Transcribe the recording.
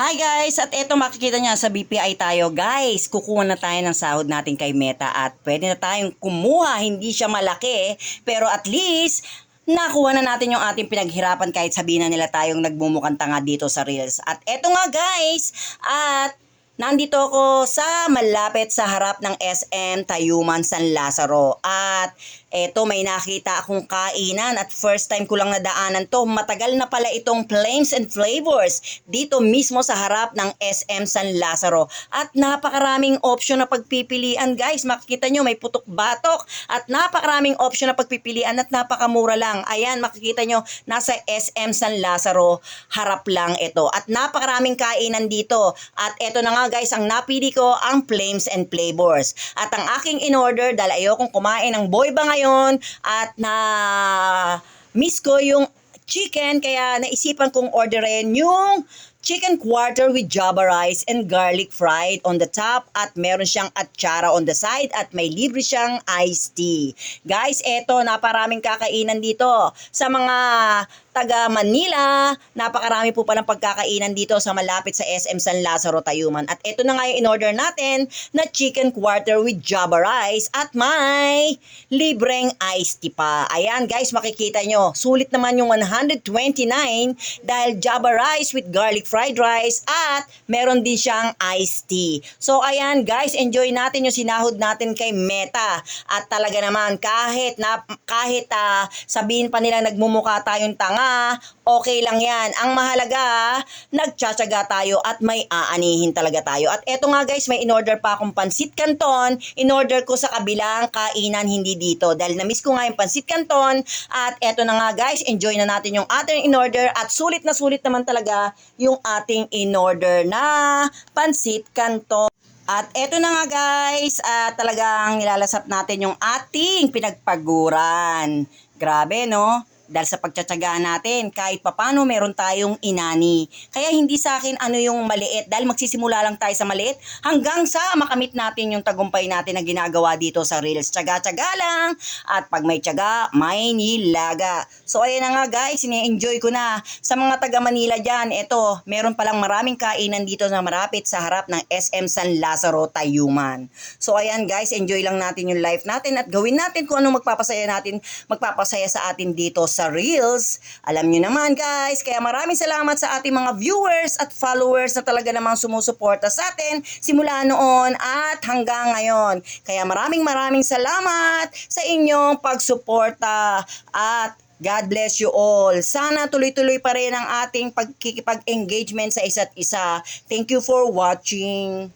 Hi guys! At eto makikita niya sa BPI tayo. Guys, kukuha na tayo ng sahod natin kay Meta at pwede na tayong kumuha. Hindi siya malaki, pero at least nakuha na natin yung ating pinaghirapan kahit sabihin na nila tayong nagmumukhang tanga dito sa Reels. At eto nga guys, at Nandito ako sa malapit sa harap ng SM Tayuman San Lazaro. At eto may nakita akong kainan at first time ko lang nadaanan to. Matagal na pala itong Flames and Flavors dito mismo sa harap ng SM San Lazaro. At napakaraming option na pagpipilian guys. Makikita nyo may putok batok at napakaraming option na pagpipilian at napakamura lang. Ayan makikita nyo nasa SM San Lazaro harap lang ito. At napakaraming kainan dito. At eto na nga guys, ang napili ko ang Flames and Flavors. At ang aking in-order dahil ayokong kumain ng boyba ngayon at na miss ko yung chicken kaya naisipan kong orderin yung chicken quarter with java rice and garlic fried on the top at meron siyang atsara on the side at may libre siyang iced tea. Guys, eto, naparaming kakainan dito. Sa mga taga Manila, napakarami po palang pagkakainan dito sa malapit sa SM San Lazaro, Tayuman. At ito na nga yung in-order natin na chicken quarter with java rice at may libreng iced tea pa. Ayan guys, makikita nyo, sulit naman yung 129 dahil java rice with garlic fried rice at meron din siyang iced tea. So ayan guys, enjoy natin yung sinahod natin kay Meta. At talaga naman kahit na kahit ah, sabihin pa nila nagmumukha tayong tanga, okay lang 'yan. Ang mahalaga, nagtsatsaga tayo at may aanihin talaga tayo. At eto nga guys, may in-order pa akong pansit canton. In-order ko sa kabilang kainan hindi dito dahil na-miss ko nga yung pansit canton. At eto na nga guys, enjoy na natin yung ating in-order at sulit na sulit naman talaga yung ating in-order na pansit canton. At eto na nga guys, at talagang nilalasap natin yung ating pinagpaguran. Grabe no? Dahil sa pagtsatsaga natin, kahit papano meron tayong inani. Kaya hindi sa akin ano yung maliit. Dahil magsisimula lang tayo sa maliit hanggang sa makamit natin yung tagumpay natin na ginagawa dito sa Reels. Tsaga-tsaga lang. At pag may tsaga, may nilaga. So ayan na nga guys, ini-enjoy ko na. Sa mga taga Manila dyan, eto, meron palang maraming kainan dito na marapit sa harap ng SM San Lazaro, Tayuman. So ayan guys, enjoy lang natin yung life natin at gawin natin kung ano magpapasaya natin, magpapasaya sa atin dito sa Reels. Alam nyo naman guys, kaya maraming salamat sa ating mga viewers at followers na talaga namang sumusuporta sa atin simula noon at hanggang ngayon. Kaya maraming maraming salamat sa inyong pagsuporta at God bless you all. Sana tuloy-tuloy pa rin ang ating pagkikipag-engagement sa isa't isa. Thank you for watching.